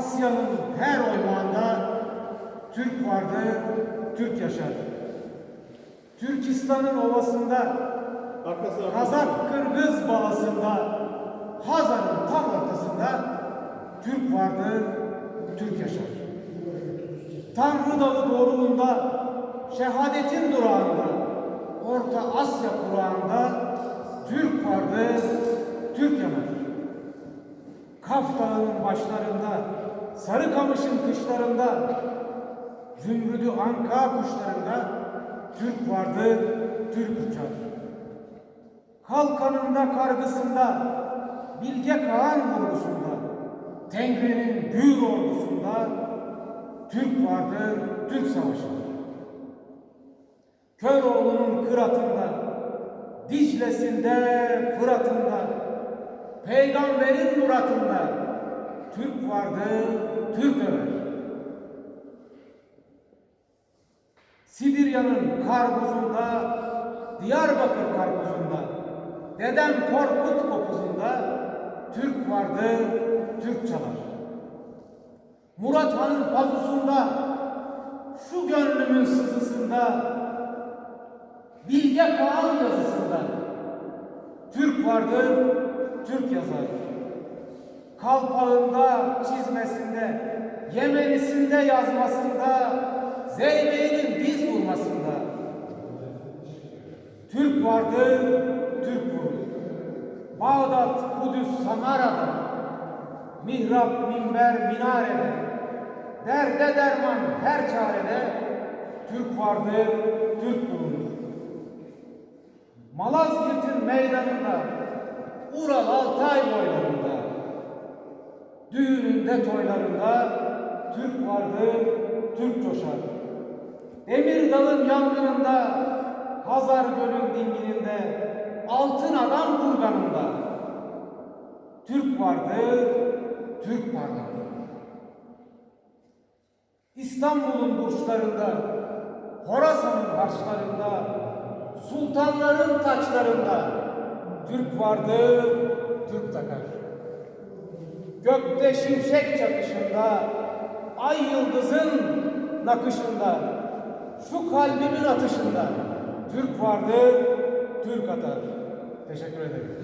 Asya'nın her oymağında Türk vardı, Türk yaşar. Türkistan'ın ovasında, Arkası Kazak Kırgız balasında, Hazar'ın tam ortasında Türk vardı, Türk yaşar. Tanrı Dağı doğruluğunda, şehadetin durağında, Orta Asya kurağında Türk vardı, Türk yanar. Kaf Dağı'nın başlarında, Sarıkamış'ın kışlarında, Zümrüdü Anka kuşlarında Türk vardı, Türk uçar. Kalkanında, kargısında, Bilge Kağan vurgusunda, Tengri'nin gür ordusunda Türk vardı, Türk savaşır. Köroğlu'nun kıratında, Dicle'sinde, Fırat'ında, Peygamberin muratında Türk vardı, Türk över. Sibirya'nın karpuzunda, Diyarbakır karpuzunda, Dedem Korkut kopuzunda Türk vardı, Türk çalar. Murat Han'ın pazusunda, şu gönlümün sızısında, Bilge Kağan yazısında Türk vardı, Türk yazar. Kalpağında, çizmesinde, Yemenisinde yazmasında, Zeybe'nin diz vurmasında. Türk vardı, Türk vurur. Bağdat, Kudüs, Samara'da, mihrap, minber, minarede, derde derman her çarede Türk vardı, Türk bulunur. Malazgirt'in meydanında, Ural Altay boylarında, düğününde toylarında Türk vardı, Türk coşar. Demirdağ'ın yangınında, Hazar Gölü'nün dingininde, Altın Adam kurganında Türk vardı, Türk parlar. İstanbul'un burçlarında, Horasan'ın harçlarında, sultanların taçlarında Türk vardı, Türk takar. Gökte şimşek çakışında, ay yıldızın nakışında, şu kalbimin atışında Türk vardı, Türk atar. Teşekkür ederim.